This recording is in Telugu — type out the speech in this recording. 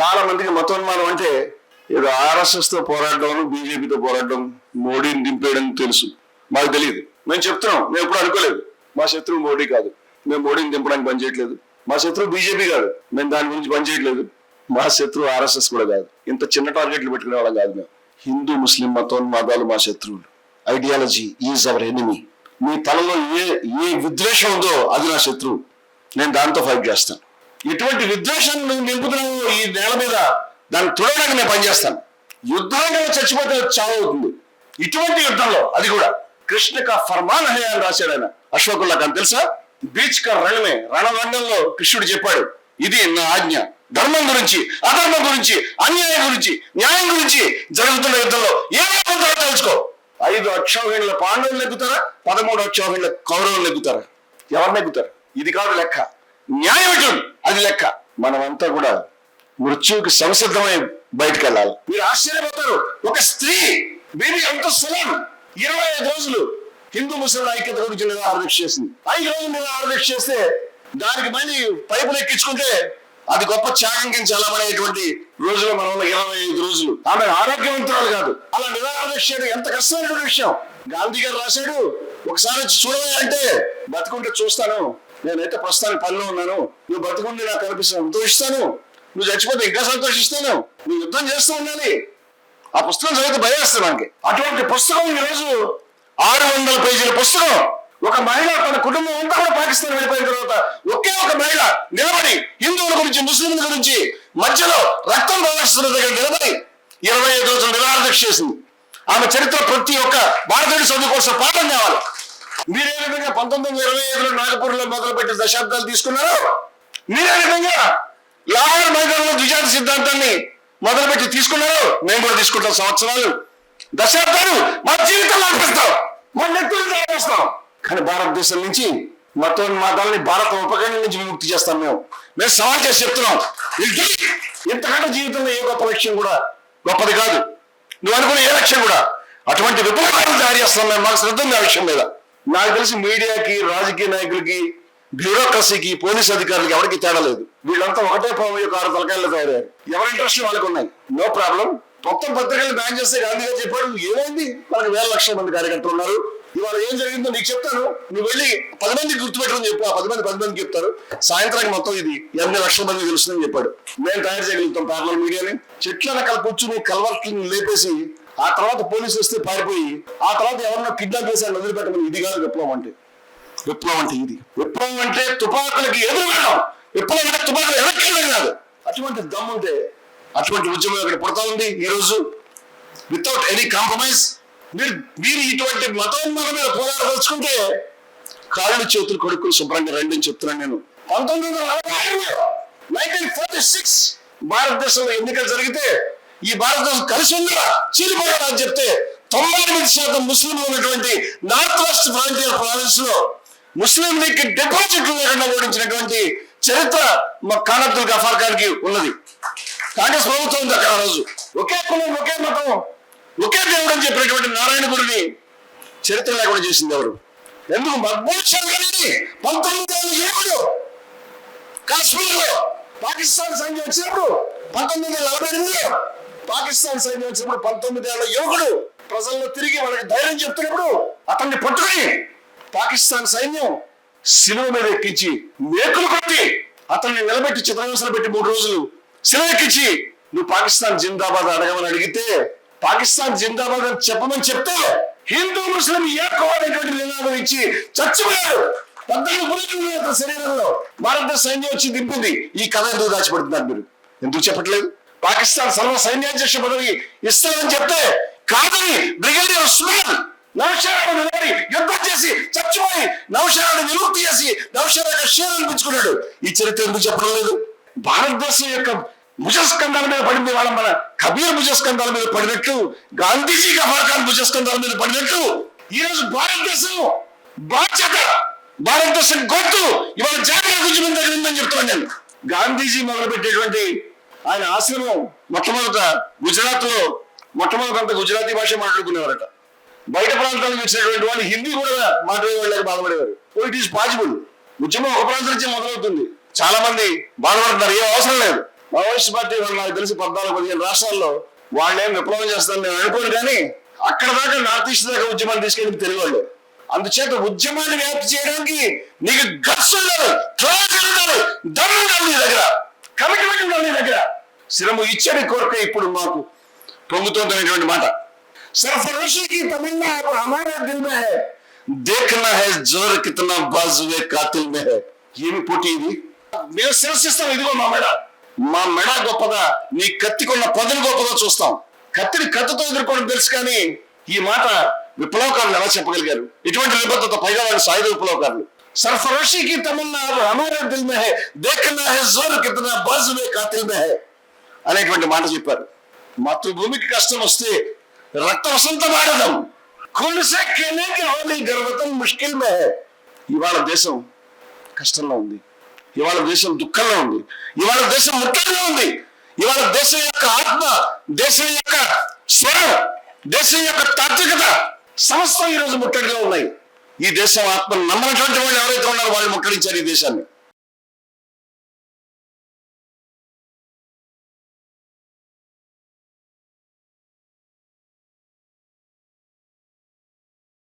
చాలా మందికి మతోన్మానం అంటే ఏదో ఆర్ఎస్ఎస్తో పోరాడడం బీజేపీతో పోరాడడం మోడీని దింపేయడం తెలుసు. మాకు తెలియదు. మేము చెప్తున్నాం. మేము ఎప్పుడు అనుకోలేదు. మా శత్రువు మోడీ కాదు. మేము మోడీని దింపడానికి పనిచేయట్లేదు మా శత్రువు బీజేపీ కాదు. మేము దాని గురించి పనిచేయట్లేదు మా శత్రువు ఆర్ఎస్ఎస్ కూడా కాదు. ఇంత చిన్న టార్గెట్లు పెట్టుకునే వాళ్ళం కాదు మేము. హిందూ ముస్లిం మతోన్మాదాలు మా శత్రువులు. Ideology is our enemy. మీ తలలో ఏ ఏ విద్వేషం ఉందో అది నా శత్రువు. నేను దాంతో ఫైట్ చేస్తాను. ఎటువంటి విద్వేషాన్ని నువ్వు నింపుతున్నావు ఈ నేల మీద? దాన్ని తుడవడానికి నేను పనిచేస్తాను. యుద్ధంలో చచ్చిపోతే చావు అవుతుంది. ఇటువంటి యుద్ధంలో అది కూడా. కృష్ణ కా ఫర్మాన్ హే అని రాశాడు ఆయన. అశోకుల్లా అని తెలుసా? బీచ్ కా రణమే రణరంగంలో కృష్ణుడు చెప్పాడు. ఇది నా ఆజ్ఞ. ధర్మం గురించి అధర్మం గురించి అన్యాయం గురించి న్యాయం గురించి జరుగుతున్న యుద్ధంలో ఏమైపోతుందో తెలుసుకో ఐదు అక్షోహిణుల పాండవులు నెగ్గుతారా? పదమూడు అక్షోహిణుల కౌరవులు నెగ్గుతారా? ఎవరు నెగ్గుతారు? ఇది కాదు లెక్క. న్యాయం అది లెక్క. మనమంతా కూడా మృత్యువుకి సంసిద్ధమై బయటకు వెళ్ళాలి మీరు ఆశ్చర్యపోతారు. ఒక స్త్రీ బేబీ అంత సులం ఇరవై ఐదు రోజులు హిందూ ముస్లింల ఐక్యత గురించి నిరాదీక్ష చేసింది. ఐదు రోజులు నిరాదీక్ష చేస్తే దానికి మళ్ళీ పైపులు ఎక్కించుకుంటే అది గొప్ప త్యాగం కింద చల్లబడేటువంటి రోజులు మన ఇరవై ఐదు రోజులు. ఆమె ఆరోగ్యవంతురాలు కాదు. అలా నిరాదీక్ష చేయడం ఎంత కష్టమైనటువంటి విషయం. గాంధీ గారు రాశాడు. ఒకసారి వచ్చి చూడవే అంటే బతుకుంటే చూస్తాను. నేనైతే ప్రస్తుతానికి పనిలో ఉన్నాను. నువ్వు బతుకుంటే నాకు కనిపిస్తాను సంతోషిస్తాను నువ్వు చచ్చిపోతే ఇంకా సంతోషిస్తాను. నువ్వు యుద్ధం చేస్తూ ఉండాలి. ఆ పుస్తకం చదివితే భయవేస్తుంది మనకి. అటువంటి పుస్తకం ఈరోజు ఆరు వందల పేజీల పుస్తకం. ఒక మహిళ తన కుటుంబం అంతా కూడా పాకిస్తాన్ వెళ్ళిపోయిన తర్వాత ఒకే ఒక మహిళ నిలబడి హిందువుల గురించి ముస్లింల గురించి మధ్యలో రక్తం ప్రదర్శిస్తున్న దగ్గర నిలబడి ఇరవై ఐదు రోజులు నిరాదీక్ష చేసింది. ఆమె చరిత్ర ప్రతి ఒక్క భారతీయుడు చదువుకోవాల్సిన పాఠం కావాలి. మీరే విధంగా పంతొమ్మిది వందల ఇరవై ఐదులో నాగపూర్లో మొదలుపెట్టిన దశాబ్దాలు తీసుకున్నారు మీరే విధంగా లాహోర్ మైదానంలో ద్విజాతి సిద్ధాంతాన్ని మొదలుపెట్టి తీసుకున్నారు మేము కూడా తీసుకుంటాం సంవత్సరాలు. దశాబ్దాలు మా జీవితంలో అనిపిస్తాం. మా నెత్తులు తయారుస్తాం కానీ భారతదేశం నుంచి మతోన్మాదాలని భారత ఉపఖండం నుంచి విముక్తి చేస్తాం మేము. మేము సవాల్ చేసి చెప్తున్నాం. ఇంతకంటే జీవితంలో ఏ గొప్ప లక్ష్యం కూడా గొప్పది కాదు. నువ్వు అనుకున్న ఏ లక్ష్యం కూడా. అటువంటి విప్లవాలను తయారు చేస్తున్నాం మేము. మాకు శ్రద్ధ ఉంది ఆ విషయం మీద. నాకు తెలిసి మీడియాకి రాజకీయ నాయకులకి బ్యూరోక్రసీకి పోలీస్ అధికారులకి ఎవరికి తేడా లేదు. వీళ్ళంతా ఒకటే పాము యొక్క ఆరు తలకాయలు తయారయ్యారు. ఎవరి ఇంట్రెస్ట్ వాళ్ళకి ఉన్నాయి? No problem. మొత్తం పత్రికలు బ్యాన్ చేస్తే గాంధీ గారు చెప్పాడు ఏమైంది? మనకు వేల లక్షల మంది కార్యకర్తలు ఉన్నారు. ఇవాళ ఏం జరిగిందో నీకు చెప్తాను. నువ్వు వెళ్ళి పది మందికి గుర్తుపెట్టడం చెప్పు. ఆ పది మంది పది మందికి చెప్తారు. సాయంత్రానికి మొత్తం ఇది ఎనిమిది లక్షల మంది తెలుస్తుందని చెప్పాడు. మేము తయారు చేయగలుగుతాం పార్లమెంట్ మీడియాని. చెట్ల రకాల కూర్చుని కల్వర్ట్లను లేపేసి ఆ తర్వాత పోలీసులు వస్తే పారిపోయి ఆ తర్వాత ఎవరన్నా కిడ్నాప్ చేశారు వదిలిపెట్టమని ఇది కాదు విప్లవం అంటే. విప్లవం అంటే ఇది. విప్లవం అంటే తుపాకులకి ఎదురు వెళ్ళడం విప్లవం అంటే తుపాకులు ఎవరికి కాదు అటువంటి దమ్ముంటే అటువంటి ఉద్యమం ఇక్కడ పుడతా ఉంది ఈ రోజు వితౌట్ ఎనీ కాంప్రమైజ్ మీరు మీరు ఇటువంటి మతోన్మాదం మీద పోరాడదలుచుకుంటే కాళ్ళు చేతులు కొడుకులు శుభ్రంగా రండి అని చెప్తున్నాను నేను. పంతొమ్మిది వందల నలభై నైన్టీన్ ఫార్టీ సిక్స్ భారతదేశంలో ఎన్నికలు జరిగితే ఈ భారతదేశం కలిసి ఉందా చీలిపోయాడా అని చెప్తే తొంభై ఎనిమిది శాతం ముస్లింలు ఉన్నటువంటి నార్త్ వెస్ట్ ఫ్రాంటియర్ ప్రావిన్స్లో ముస్లిం లీగ్ డిపాజిట్లు లేకుండా ఓడించినటువంటి చరిత్ర మా ఖాన్ అబ్దుల్ గఫార్ ఖాన్కి ఉన్నది. కాంగ్రెస్ ప్రభుత్వం ఉంది అక్కడ రోజు. ఒకే కులం ఒకే మతం ఒకే దేవుడు అని చెప్పినటువంటి నారాయణ గుడిని చరిత్ర లేకుండా చేసింది ఎవరు? ఎందుకు? మద్భూషణ్ గారిని పంతొమ్మిది వందల ఏడు కాశ్మీర్లో పాకిస్తాన్ సైన్యం వచ్చినప్పుడు పంతొమ్మిది వందల నలభై ఎనిమిదిలో పాకిస్తాన్ సైన్యం వచ్చినప్పుడు పంతొమ్మిది ఏళ్ళ యువకుడు ప్రజల్లో తిరిగి వాళ్ళకి ధైర్యం చెప్తున్నప్పుడు అతన్ని పట్టుకుని పాకిస్తాన్ సైన్యం శిలువ మీద ఎక్కించి మేకులు కొట్టి అతన్ని నిలబెట్టి చిత్రహింసలు పెట్టి మూడు రోజులు శిలువ ఎక్కించి నువ్వు పాకిస్తాన్ జిందాబాద్ అడగమని అడిగితే పాకిస్తాన్ జిందాబాద్ అని చెప్పమని చెప్తే హిందూ ముస్లిం ఏకోవాలనేటువంటి నినాదం ఇచ్చి చచ్చిపోయాడు పద్దెనిమిది గురించి అతని శరీరంలో. భారతదేశ సైన్యం వచ్చి దింపింది. ఈ కథ ఎందుకు దాచిపెడుతున్నారు మీరు? ఎందుకు చెప్పట్లేదు? పాకిస్తాన్ సర్వ సైన్యాధ్యక్ష పదవి ఇస్తానని చెప్తే కాదని బ్రిగేడియర్ ఉస్మాన్ నౌషారాడు నిలబడి యుద్ధం చేసి చచ్చిపోయి నౌషారాడు నివృత్తి చేసి నౌషారా యొక్క షేర్ అనిపించుకున్నాడు. ఈ చరిత్ర ఎందుకు చెప్పడం లేదు? భారతదేశం యొక్క భుజస్కంధాల మీద పడింది వాళ్ళ మన కబీర్ భుజస్కంధాల మీద పడినట్టు గాంధీజీ కఫార్ఖాన్ భుజస్కంధాల మీద పడినట్టు. ఈ రోజు భారతదేశం బాధ్యత భారతదేశం గొంతు ఇవాళ జాతీయ ఉద్యమం దగ్గర ఉందని చెప్తున్నాను నేను. గాంధీజీ మొదలుపెట్టేటువంటి ఆయన ఆశ్రమం మొట్టమొదట గుజరాత్లో మొట్టమొదట గుజరాతీ భాష మాట్లాడుకునేవారట. బయట ప్రాంతాలకు వచ్చినటువంటి వాళ్ళు హిందీ కూడా మాట్లాడే వాళ్ళకి బాధపడేవారు ఇట్ ఈస్ పాసిబుల్ ఉద్యమం ఒక ప్రాంతం నుంచి మొదలవుతుంది. చాలా మంది బాధపడుతున్నారు. ఏం అవసరం లేదు. మావోయిస్ట్ పార్టీ వాళ్ళు నాకు తెలిసి పద్నాలుగు పదిహేను రాష్ట్రాల్లో వాళ్ళేం విప్లవం చేస్తారని నేను అనుకోను కానీ అక్కడ దాకా నార్త్ ఈస్ట్ దాకా ఉద్యమాన్ని తీసుకెళ్ళి తెలియవాళ్ళు అందుచేత ఉద్యమాన్ని వ్యాప్తి చేయడానికి నీకు గట్స్ ఉండదు క్లాస్ ఉండాలి దమ్ము ఉండాలి నీ దగ్గర కమిట్మెంట్ ఉండాలి నీ దగ్గర శ్రమ ఇచ్చని కోరిక ఇప్పుడు మాకు పొంగుతుందనేటువంటి మాట सरफरोशी की तमन्ना अब हमारे दिल में है देखना है जोर कितना बाजुए कातिल में है ఏమి పోటీ ఇది మేము శిరసిస్తాం ఇదిగో మా మెడ మా మెడ గొప్పదా నీ కత్తికున్న పదులు గొప్పదా చూస్తాం కత్తిని కత్తితో ఎదుర్కోవడం తెలుసు కానీ ఈ మాట విప్లవకారులు ఎలా చెప్పగలిగారు ఇటువంటి నిబద్ధత పైగా వాళ్ళు సాయుధ విప్లవకారులు సర్ఫరోషి కి తమన్నా अब हमारे दिल में है देखना है जोर कितना बाजुए कातिल में है అనేటువంటి మాట చెప్పారు. మాతృభూమికి కష్టం వస్తే రక్త వసంత ఆడదాం కులిసే హోలీ గర్వతం ముష్కిల్ మే ఇవాళ దేశం కష్టంలో ఉంది. ఇవాళ దేశం దుఃఖంలో ఉంది. ఇవాళ దేశం ముట్టడిలో ఉంది. ఇవాళ దేశం యొక్క ఆత్మ దేశం యొక్క స్వరం దేశం యొక్క తాత్వికత సమస్తం ఈ రోజు ఉన్నాయి. ఈ దేశం ఆత్మ నమ్మనటువంటి వాళ్ళు ఎవరైతే ఉన్నారో వాళ్ళు ముట్టడించారు ఈ దేశాన్ని.